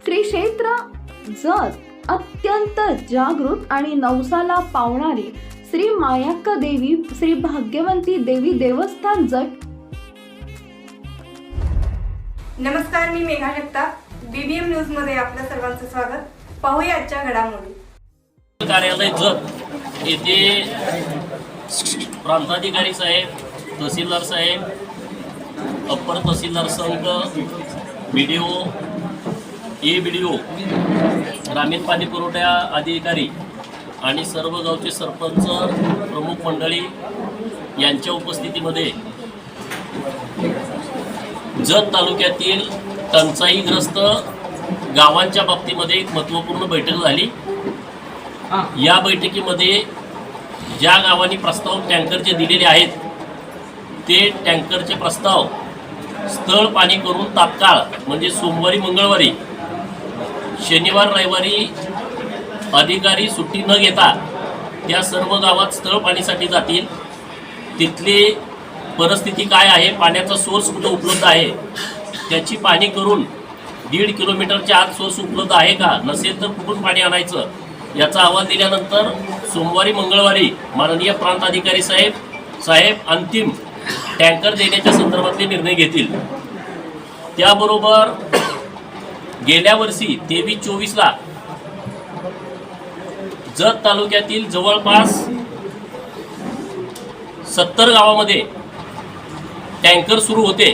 श्री क्षेत्र जत अत्यंत जागृत आणि नवसाला पावणारी श्री मायाक्का देवी श्री भाग्यवंती देवी देवस्थान जट नमस्कार मी मेघा जगताप. बीबीएम न्यूजमध्ये आपल्या सर्वांचं स्वागत. पाहूया आजच्या घडामोडी. कार्यालय जत. येथे प्रांताधिकारी साहेब तहसीलदार साहेब अप्पर तहसीलदार संघ बी D O A B D O ग्रामीण पाणी पुरवठा अधिकारी आणि सर्व गावचे सरपंच प्रमुख मंडळी यांच्या उपस्थितीमध्ये जत तालुक्यातील टंचाईग्रस्त गावांच्या बाबतीमध्ये एक महत्त्वपूर्ण बैठक झाली. या बैठकीमध्ये ज्या गावांनी प्रस्ताव टँकरचे दिलेले आहेत ते टँकरचे प्रस्ताव स्थळ पाणी करून तात्काळ म्हणजे सोमवारी मंगळवारी शनिवार रविवारी अधिकारी सुट्टी न घेता त्या सर्व गावात स्थळ पाणीसाठी जातील. तिथली परिस्थिती काय आहे? पाण्याचा सोर्स कुठं उपलब्ध आहे? त्याची पाणी करून दीड किलोमीटरच्या आत सोर्स उपलब्ध आहे का? नसेल तर कुठून पाणी आणायचं? याचा अहवाल दिल्यानंतर सोमवारी मंगळवारी माननीय प्रांत अधिकारी साहेब साहेब अंतिम टँकर देण्याच्या संदर्भातले निर्णय घेतील. त्याबरोबर गेल्या वर्षी तेवीस चोवीसला जत तालुक्यातील जवळपास सत्तर गावामध्ये टँकर सुरू होते.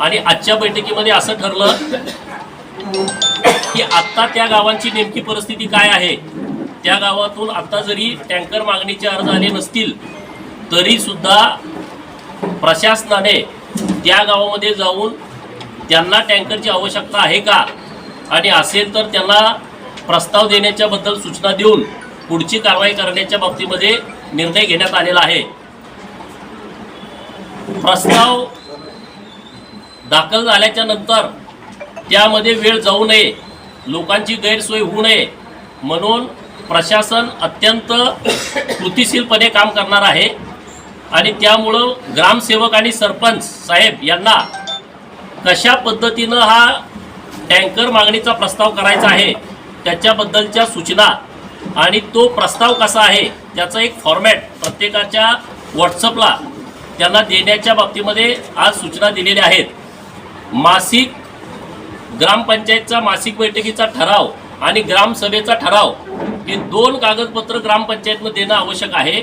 आणि आजच्या बैठकीमध्ये असं ठरलं की आत्ता त्या गावांची नेमकी परिस्थिती काय आहे? त्या गावातून आता जरी टँकर मागणीचे अर्ज आले नसतील तरी सुद्धा प्रशासनाने त्या गावामध्ये जाऊन त्यांना टँकरची आवश्यकता आहे का? आणि असेल तर त्यांना प्रस्ताव देण्याच्याबद्दल सूचना देऊन पुढची कारवाई करण्याच्या बाबतीमध्ये निर्णय घेण्यात आलेला आहे. प्रस्ताव दाखल झाल्याच्यानंतर त्यामध्ये वेळ जाऊ नये लोकांची गैरसोय होऊ नये म्हणून प्रशासन अत्यंत कृतिशीलपणे काम करणार आहे. आणि त्यामुळं ग्रामसेवक आणि सरपंच साहेब यांना कशा पद्धतीनं हा टँकर मागणीचा प्रस्ताव करायचा आहे त्याच्याबद्दलच्या सूचना आणि तो प्रस्ताव कसा आहे त्याचा एक फॉर्मॅट प्रत्येकाच्या व्हॉट्सअपला त्यांना देण्याच्या बाबतीमध्ये आज सूचना दिलेल्या आहेत. मासिक ग्रामपंचायतचा मासिक बैठकीचा ठराव आणि ग्रामसभेचा ठराव हे दोन कागदपत्र ग्रामपंचायतनं देणं आवश्यक आहे.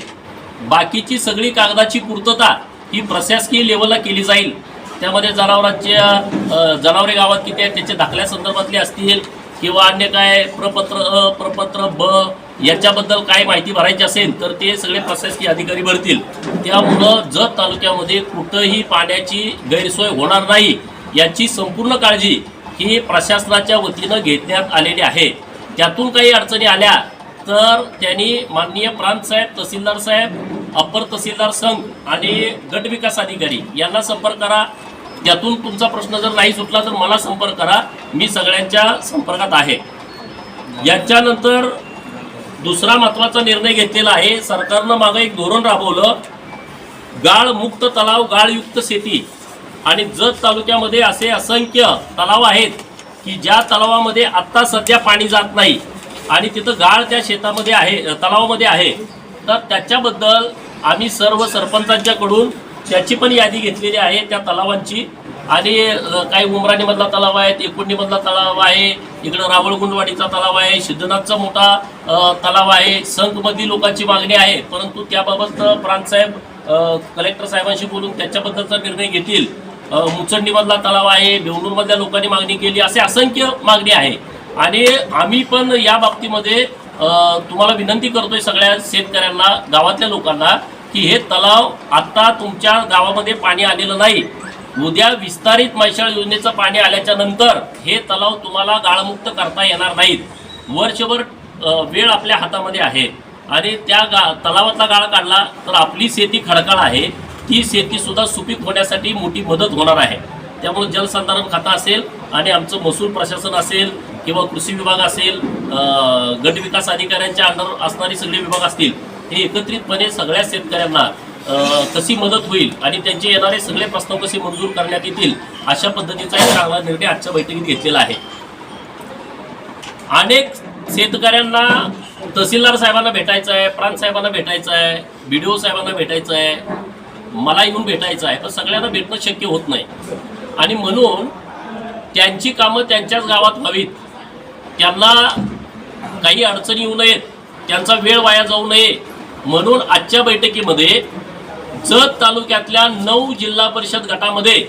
बाकीची सगळी कागदाची पूर्तता ही प्रशासकीय लेवलला केली जाईल. त्यामध्ये जनावरांच्या जनावरे गावात किती आहेत त्याच्या दाखल्या संदर्भातले असतील किंवा अन्य काय प्रपत्र अ प्रपत्र ब याच्याबद्दल काय माहिती भरायची असेल तर ते सगळे प्रशासकीय अधिकारी भरतील. त्यामुळं जत तालुक्यामध्ये कुठंही पाण्याची गैरसोय होणार नाही याची संपूर्ण काळजी ही प्रशासनाच्या वतीनं घेण्यात आलेली आहे. त्यातून काही अडचणी आल्या तर त्यांनी माननीय प्रांत साहेब तहसीलदार साहेब अप्पर तहसीलदार संघ आणि गट विकास अधिकारी यांना संपर्क करा. त्यातून तुमचा प्रश्न जर नाही सुटला तर मला संपर्क करा. मी सगळ्यांच्या संपर्कात आहे. याच्यानंतर दुसरा महत्त्वाचा निर्णय घेतलेला आहे. सरकारनं मागं एक धोरण राबवलं. गाळमुक्त तलाव गाळयुक्त शेती. आणि जत तालुक्यामध्ये असे असंख्य तलाव आहेत की ज्या तलावामध्ये आत्ता सध्या पाणी जात नाही. आणि तिथं गाळ त्या शेतामध्ये आहे तलावामध्ये आहे. तर त्याच्याबद्दल आम्ही सर्व सरपंचांच्याकडून त्याची पण यादी घेतलेली आहे त्या तलावांची. आणि काही उमराणीमधला तलाव आहे एकुंडीमधला तलाव आहे इकडं रावळगुंडवाडीचा तलाव आहे सिद्धनाथचा मोठा तलाव आहे. संघमधील लोकांची मागणी आहे परंतु त्याबाबत प्रांतसाहेब कलेक्टर साहेबांशी बोलून त्याच्याबद्दलचा निर्णय घेतील मुचंडीमधला तलाव आहे बेंगळूरमधल्या लोकांनी मागणी केली असे असंख्य मागणी आहे. आणि आम्ही पण या बाबतीमध्ये तुम्हाला विनंती करतोय सगळ्या शेतकऱ्यांना गावातल्या लोकांना की हे तलाव आता तुमच्या गावामध्ये पाणी आलेलं नाही. उद्या विस्तारित मैशाळ योजनेचं पाणी आल्याच्यानंतर हे तलाव तुम्हाला गाळमुक्त करता येणार नाहीत. वर्षभर वेळ आपल्या हातामध्ये आहे. आणि त्या गा तलावातला गाळ काढला तर आपली शेती खडकाळ आहे. ती शेतीसुद्धा सुपीक होण्यासाठी मोठी मदत होणार आहे. त्यामुळे जलसंधारण खातं असेल आणि आमचं महसूल प्रशासन असेल किंवा कृषी विभाग असेल अ, गट विकास अधिकाऱ्यांच्या अंडर असणारी सगळे विभाग असतील हे एकत्रितपणे सगळ्या शेतकऱ्यांना कशी मदत होईल आणि त्यांचे येणारे सगळे प्रस्ताव कसे मंजूर करण्यात येतील अशा पद्धतीचा एक चांगला निर्णय आजच्या बैठकीत घेतलेला आहे. अनेक शेतकऱ्यांना तहसीलदार साहेबांना भेटायचं आहे प्रांत साहेबांना भेटायचं आहे बी डी ओ साहेबांना भेटायचं आहे मला येऊन भेटायचं आहे पण सगळ्यांना भेटणं शक्य होत नाही. आणि म्हणून त्यांची कामं त्यांच्याच गावात व्हावीत. त्यांना काही अडचणी येऊ नयेत त्यांचा वेळ वाया जाऊ नये म्हणून आजच्या बैठकीमध्ये जत तालुक्यातल्या नऊ जिल्हा परिषद गटामध्ये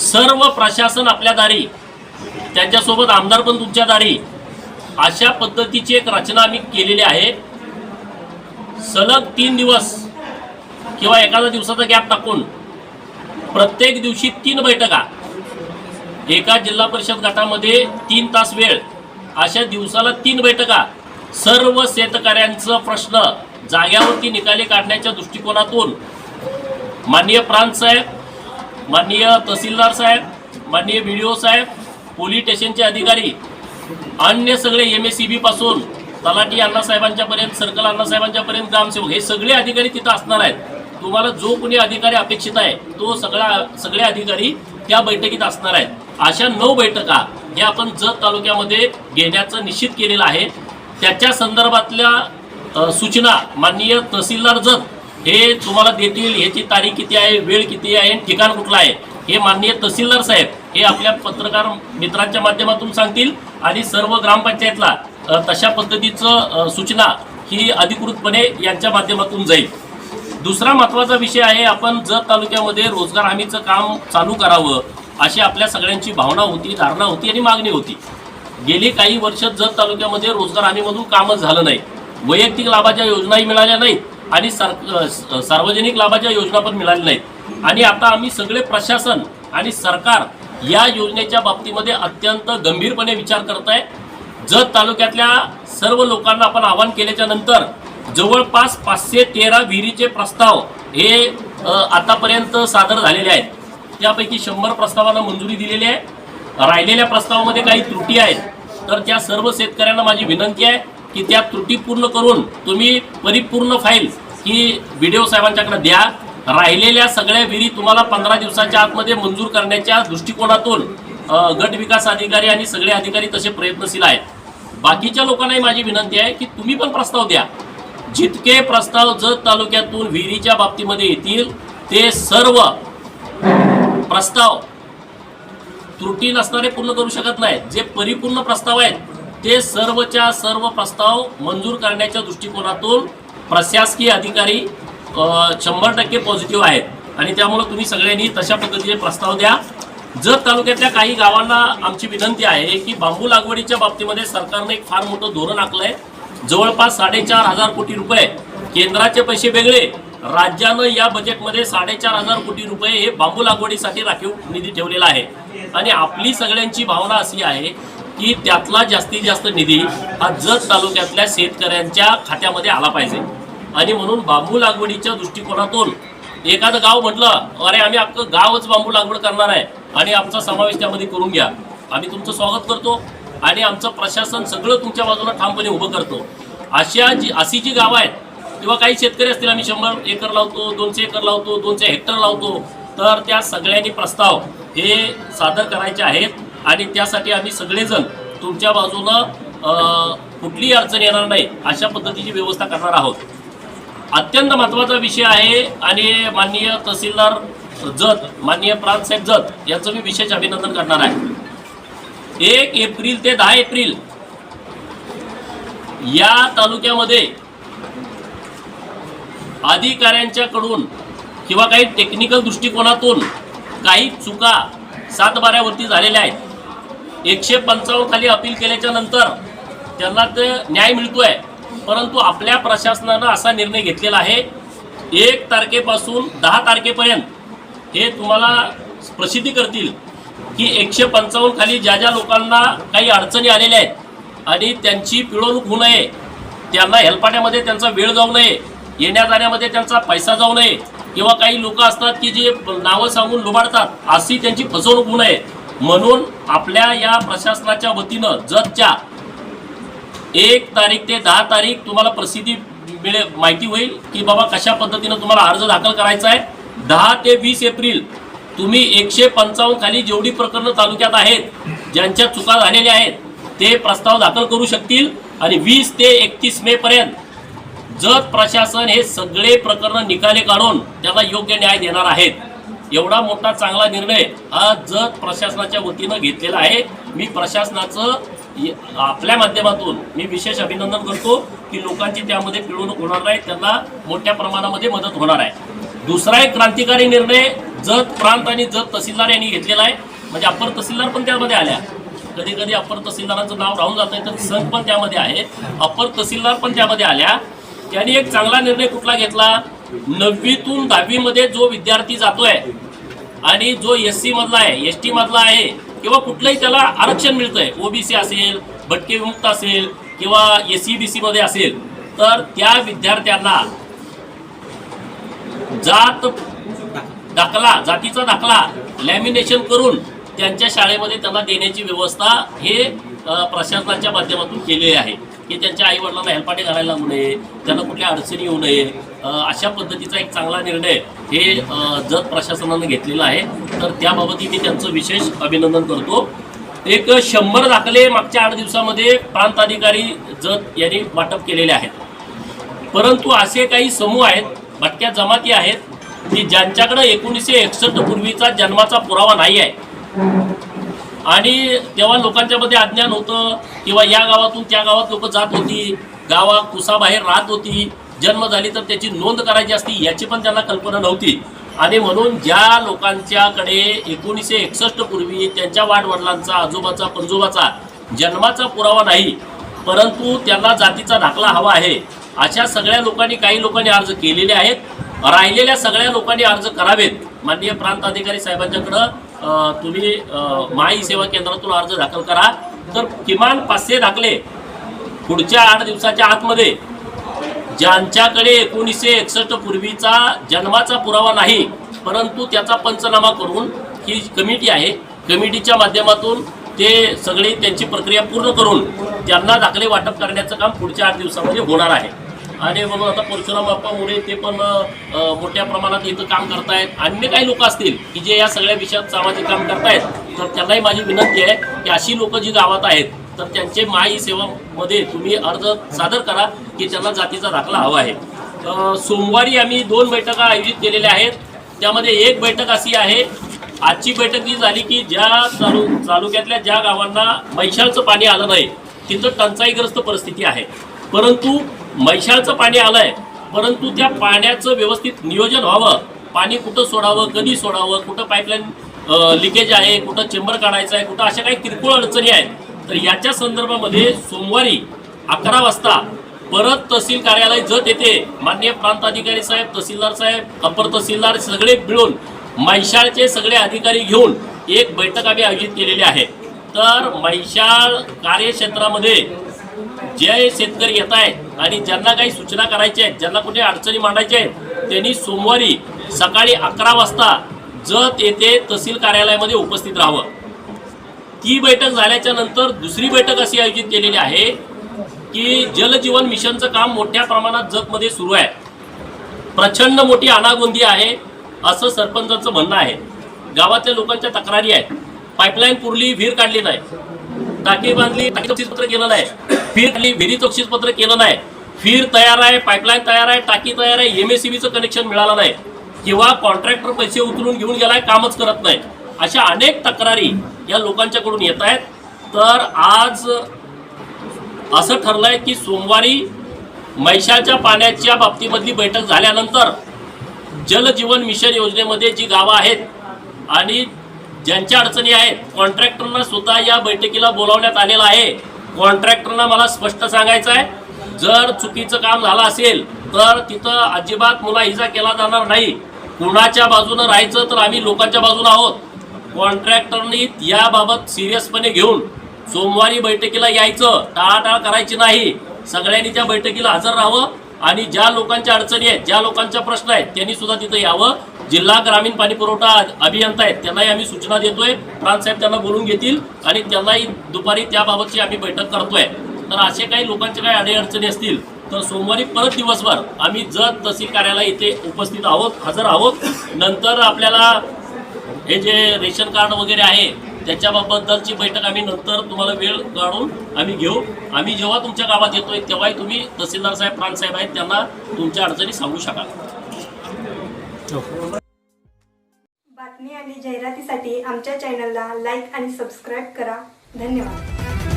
सर्व प्रशासन आपल्या दारी त्यांच्यासोबत आमदार पण तुमच्या दारी अशा पद्धतीची एक रचना आम्ही केलेली आहे. सलग तीन दिवस किंवा एखादा दिवसाचा गॅप टाकून प्रत्येक दिवशी तीन बैठका एका जिल्हा परिषद गटामध्ये तीन तास वेळ अशा दिवसाला तीन बैठका सर्व शेतकऱ्यांचं प्रश्न जाग्यावरती निकाली काढण्याच्या दृष्टिकोनातून माननीय प्रांत साहेब माननीय तहसीलदार साहेब माननीय बी डी ओ साहेब पोलीस स्टेशनचे अधिकारी अन्य सगळे एम एस सी बी पासून तलाठी अण्णासाहेबांच्यापर्यंत सर्कल अण्णासाहेबांच्यापर्यंत ग्रामसेवक हे सगळे अधिकारी तिथं असणार आहेत. तुम्हाला जो कोणी अधिकारी अपेक्षित आहे तो सगळा सगळे अधिकारी त्या बैठकीत असणार आहेत. अशा नऊ बैठका हे आपण जत तालुक्यामध्ये घेण्याचं निश्चित केलेलं आहे. त्याच्या संदर्भातल्या सूचना माननीय तहसीलदार जत हे तुम्हाला देतील ह्याची तारीख किती आहे वेळ किती आहे आणि ठिकाण कुठलं आहे हे माननीय तहसीलदार साहेब हे आपल्या पत्रकार मित्रांच्या माध्यमातून सांगतील आणि सर्व ग्रामपंचायतला तशा पद्धतीचं सूचना ही अधिकृतपणे यांच्या माध्यमातून जाईल. दुसरा महत्त्वाचा विषय आहे आपण जत तालुक्यामध्ये रोजगार हमीचं काम चालू करावं अशी आपल्या सगळ्यांची भावना होती धारणा होती आणि मागणी होती. गेली काही वर्ष जत तालुक्यामध्ये रोजगार हमीमधून कामच झालं नाही. वैयक्तिक लाभाच्या योजनाही मिळाल्या नाहीत आणि सर सार्वजनिक लाभाच्या योजना पण मिळाल्या नाहीत. आणि आता आम्ही सगळे प्रशासन आणि सरकार या योजनेच्या बाबतीमध्ये अत्यंत गंभीरपणे विचार करत आहे जत तालुक्यातल्या सर्व लोकांना आपण आवाहन केल्याच्यानंतर जवळपास पाचशे तेरा विहिरीचे प्रस्ताव हे आतापर्यंत सादर झालेले आहेत. त्यापैकी शंभर प्रस्तावांना मंजुरी दिलेली आहे. राहिलेल्या प्रस्तावामध्ये काही त्रुटी आहेत तर त्या सर्व शेतकऱ्यांना माझी विनंती आहे की त्या त्रुटी पूर्ण करून तुम्ही परिपूर्ण फाईल ही व्हिडिओ डी ओ साहेबांच्याकडे द्या. राहिलेल्या सगळ्या विहिरी तुम्हाला पंधरा दिवसाच्या आतमध्ये मंजूर करण्याच्या दृष्टिकोनातून गट विकास अधिकारी आणि सगळे अधिकारी तसे प्रयत्नशील आहेत. बाकीच्या लोकांनाही माझी विनंती आहे की तुम्ही पण प्रस्ताव द्या. जितके प्रस्ताव जत तालुक्यातून विहिरीच्या बाबतीमध्ये येतील ते सर्व प्रस्ताव त्रुटी नसणारे पूर्ण करू शकत नाहीत. जे परिपूर्ण प्रस्ताव आहेत ते सर्वच्या सर्व प्रस्ताव मंजूर करण्याच्या दृष्टिकोनातून प्रशासकीय अधिकारी शंभर टक्के पॉझिटिव्ह आहेत. आणि त्यामुळे तुम्ही सगळ्यांनी तशा पद्धतीने प्रस्ताव द्या. जत तालुक्यातल्या काही गावांना आमची विनंती आहे की बांबू लागवडीच्या बाबतीमध्ये सरकारने एक फार मोठं धोरण आखलं आहे जवळपास साडेचार हजार कोटी रुपये केंद्राचे पैसे वेगळे. राज्यानं या बजेटमध्ये साडेचार हजार कोटी रुपये हे बांबू लागवडीसाठी राखीव निधी ठेवलेला आहे. आणि आपली सगळ्यांची भावना अशी आहे की त्यातला जास्तीत जास्त निधी हा जत तालुक्यातल्या शेतकऱ्यांच्या खात्यामध्ये आला पाहिजे. आणि म्हणून बांबू लागवडीच्या दृष्टिकोनातून एखादं गाव म्हटलं अरे आम्ही अख्खं गावच बांबू लागवड करणार आहे आणि आमचा समावेश त्यामध्ये करून घ्या. आम्ही तुमचं स्वागत करतो आणि आमचं प्रशासन सगळं तुमच्या बाजूला ठामपणे उभं करतो. अशा जी अशी जी गावं आहेत किंवा काही शेतकरी असतील आम्ही शंभर एकर लावतो दोनशे एकर लावतो दोनशे हेक्टर लावतो तर त्या सगळ्यांनी प्रस्ताव हे सादर करायचे आहेत आणि त्यासाठी आम्ही सगळेजण तुमच्या बाजूनं अं, कुठलीही अडचण येणार नाही अशा पद्धतीची व्यवस्था करणार आहोत. अत्यंत महत्त्वाचा विषय आहे आणि माननीय तहसीलदार जत माननीय प्रांतसाहेब जत यांचं मी विशेष अभिनंदन करणार आहे. एक एप्रिल ते दहा एप्रिल या तालुक्यामध्ये अधिकाऱ्यांच्याकडून किंवा काही टेक्निकल दृष्टिकोनातून काही चुका सातबाऱ्यावरती झालेल्या आहेत. एकशे पंचावन्न खाली अपील केल्याच्यानंतर त्यांना ते न्याय मिळतो आहे परंतु आपल्या प्रशासनानं असा निर्णय घेतलेला आहे. एक तारखेपासून दहा तारखेपर्यंत हे तुम्हाला प्रसिद्धी करतील की एकशे पंचावन्न खाली ज्या ज्या लोकांना काही अडचणी आलेल्या आहेत आणि त्यांची पिळवणूक होऊ नये त्यांना हेलपाट्यामध्ये त्यांचा वेळ जाऊ नये येण्या जाण्यामध्ये त्यांचा पैसा जाऊ नये किंवा काही लोक असतात की जे नावं सांगून लुबाडतात अशी त्यांची फसवणूक होऊ नये. म्हणून आपल्या या प्रशासनाच्या वतीनं जतच्या एक तारीख ते दहा तारीख तुम्हाला प्रसिद्धी मिळेल माहिती होईल की बाबा कशा पद्धतीनं तुम्हाला अर्ज दाखल करायचा आहे. दहा ते वीस एप्रिल तुम्ही एकशे पंचावन्न खाली जेवढी प्रकरणं तालुक्यात आहेत ज्यांच्या चुका झालेल्या आहेत ते प्रस्ताव दाखल करू शकतील. आणि वीस ते एकतीस मे पर्यंत जत प्रशासन हे सगळे प्रकरण निकाले काढून त्यांना योग्य न्याय देणार आहेत. एवढा मोठा चांगला निर्णय हा जत प्रशासनाच्या वतीनं घेतलेला आहे. मी प्रशासनाचं आपल्या माध्यमातून मी विशेष अभिनंदन करतो की लोकांची त्यामध्ये पिळवणूक होणार नाही त्यांना मोठ्या प्रमाणामध्ये मदत होणार आहे. दुसरा एक क्रांतिकारी निर्णय जत प्रांत आणि जत तहसीलदार यांनी घेतलेला आहे. म्हणजे अप्पर तहसीलदार पण त्यामध्ये आल्या. कधी कधी अप्पर तहसीलदारांचं नाव राहून जात तर संघ पण त्यामध्ये आहे. अप्पर तहसीलदार पण त्यामध्ये आल्या. त्यांनी एक चांगला निर्णय कुठला घेतला? नववीतून दहावीमध्ये जो विद्यार्थी जातोय आणि जो एस सी मधला आहे एस टी मधला आहे किंवा कुठलंही त्याला आरक्षण मिळतंय ओबीसी असेल भटके विमुक्त असेल किंवा एस सी बी सी मध्ये असेल तर त्या विद्यार्थ्यांना जात दाखला जातीचा दाखला लॅमिनेशन करून त्यांच्या शाळेमध्ये त्यांना देण्याची व्यवस्था हे प्रशासनाच्या माध्यमातून केलेली आहे. की त्यांच्या आई वडिलांना हेलपाटे घालायला लागू नये त्यांना कुठल्या अडचणी येऊ नये अशा पद्धतीचा एक चांगला निर्णय हे जत प्रशासनानं घेतलेला आहे. तर त्याबाबतही मी त्यांचं विशेष अभिनंदन करतो. एक शंभर दाखले मागच्या आठ दिवसामध्ये प्रांत अधिकारी जत यांनी वाटप केलेले आहेत. परंतु असे काही समूह आहेत भटक्या जमाती आहेत की ज्यांच्याकडे एकोणीसशे एकसष्ट पूर्वीचा जन्माचा पुरावा नाही आहे. आणि तेव्हा लोकांच्या मध्ये अज्ञान होतं किंवा या गावातून त्या गावात लोक जात होती गावात कुसाबाहेर राहत होती जन्म झाली तर त्याची नोंद करायची असती याची पण त्यांना कल्पना नव्हती. आणि म्हणून ज्या लोकांच्याकडे एकोणीसशे एकसष्ट पूर्वी त्यांच्या वाडवडिलांचा आजोबाचा पंजोबाचा जन्माचा पुरावा नाही परंतु त्यांना जातीचा दाखला हवा आहे अशा सगळ्या लोकांनी काही लोकांनी अर्ज केलेले आहेत. राहिलेल्या सगळ्या लोकांनी अर्ज करावेत माननीय प्रांत अधिकारी साहेबांच्याकडं. तुम्ही माय माई सेवा केंद्रातून अर्ज दाखल करा. तर किमान पाचशे दाखले पुढच्या आठ दिवसाच्या आतमध्ये ज्यांच्याकडे एकोणीसशे एकसष्ट पूर्वीचा जन्माचा पुरावा नाही परंतु त्याचा पंचनामा करून ही कमिटी आहे. कमिटीच्या माध्यमातून ते सगळे त्यांची प्रक्रिया पूर्ण करून त्यांना दाखले वाटप करण्याचं काम पुढच्या आठ दिवसामध्ये होणार आहे. आणि म्हणून आता परशुराम बाप्पामुळे ते पण मोठ्या प्रमाणात इथं काम करतायत. अन्य काही लोक असतील की जे या सगळ्या विषयात सामाजिक काम करतायत तर त्यांनाही माझी विनंती आहे की अशी लोक जी गावात आहेत तर त्यांचे माई सेवामध्ये तुम्ही अर्ज सादर करा की त्यांना जातीचा दाखला हवा आहे. सोमवारी आम्ही दोन बैठका आयोजित केलेल्या आहेत. त्यामध्ये एक बैठक अशी आहे आजची बैठक ही झाली की ज्या तालु तालुक्यातल्या ज्या गावांना मैशाचं पाणी आलं नाही तिथं टंचाईग्रस्त परिस्थिती आहे. परंतु मैशाचं पाणी आलंय. परंतु त्या पाण्याचं व्यवस्थित नियोजन व्हावं. पाणी कुठं सोडावं कधी सोडावं कुठं पाईपलाईन लिकेज आहे कुठं चेंबर काढायचं आहे कुठं अशा काही किरकोळ अडचणी आहेत. तर याच्या संदर्भामध्ये सोमवारी अकरा वाजता परत तहसील कार्यालय जत येते माननीय प्रांत अधिकारी साहेब तहसीलदार साहेब अपर तहसीलदार सगळे मिळून मैशाळचे सगळे अधिकारी घेऊन एक बैठक आम्ही आयोजित केलेली आहे. तर मैशाळ कार्यक्षेत्रामध्ये जे शेतकरी येत आहेत आणि ज्यांना काही सूचना करायच्या आहेत ज्यांना कुठे अडचणी मांडायच्या आहेत त्यांनी सोमवारी सकाळी अकरा वाजता जत येथे तहसील कार्यालयामध्ये उपस्थित राहावं. ती बैठक झाल्याच्यानंतर दुसरी बैठक अशी आयोजित केलेली आहे की जलजीवन मिशनचं काम मोठ्या प्रमाणात जतमध्ये सुरू आहे. प्रचंड मोठी अनागोंदी आहे असं सरपंचाचं म्हणणं आहे. गावातल्या लोकांच्या तक्रारी आहेत. पाईपलाईन पुरली विहीर काढली नाही. टाकी बांधली टाकी तक्षीसपत्र केलं नाही फिर काढली विहिरी तक्षीसपत्र केलं नाही फिर तयार आहे पाईपलाईन तयार आहे टाकी तयार आहे एम एस सी बीचं कनेक्शन मिळालं नाही. किंवा कॉन्ट्रॅक्टर पैसे उचलून घेऊन गेलाय कामच करत नाही अशा अनेक तक्रारी या लोकांच्याकडून येत आहेत. तर आज असं ठरलंय की सोमवारी मैशाच्या पाण्याच्या बाबतीमधली बैठक झाल्यानंतर जलजीवन मिशन योजनेमध्ये जी गावं आहेत आणि ज्यांच्या अडचणी आहेत कॉन्ट्रॅक्टरना सुद्धा या बैठकीला बोलावण्यात आलेलं आहे. कॉन्ट्रॅक्टरना मला स्पष्ट सांगायचं आहे जर चुकीचं काम झालं असेल तर तिथं अजिबात मुलाहिजा केला जाणार नाही. कुणाच्या बाजूनं राहायचं तर आम्ही लोकांच्या बाजूला आहोत. कॉन्ट्रॅक्टरनी याबाबत सिरियसपणे घेऊन सोमवारी बैठकीला यायचं टाळाटाळ करायची नाही. सगळ्यांनी त्या बैठकीला हजर राहावं. आणि ज्या लोकांच्या अडचणी आहेत ज्या लोकांच्या प्रश्न आहेत त्यांनी सुद्धा तिथं यावं. जिल्हा ग्रामीण पाणी पुरवठा अभियंता आहेत त्यांनाही आम्ही सूचना देतोय. प्रांतसाहेब त्यांना बोलून घेतील आणि त्यांनाही दुपारी त्याबाबतची आम्ही बैठक करतोय. तर असे काही लोकांचे काही अडीअडचणी असतील तर सोमवारी परत दिवसभर आम्ही जत तहसील कार्यालय इथे उपस्थित आहोत हजर आहोत. नंतर आपल्याला हे जे रेशन कार्ड वगैरे आहे त्याच्याबद्दलची बैठक आम्ही नंतर तुम्हाला वेळ काढून आम्ही घेऊ. आम्ही जेव्हा तुमच्या गावात येतोय तेव्हाही तुम्ही तहसीलदार साहेब प्राणसाहेब आहेत त्यांना तुमच्या अडचणी सांगू शकाल. बातमी आणि जाहिरातीसाठी आमच्या चॅनलला लाईक आणि सबस्क्राईब करा. धन्यवाद.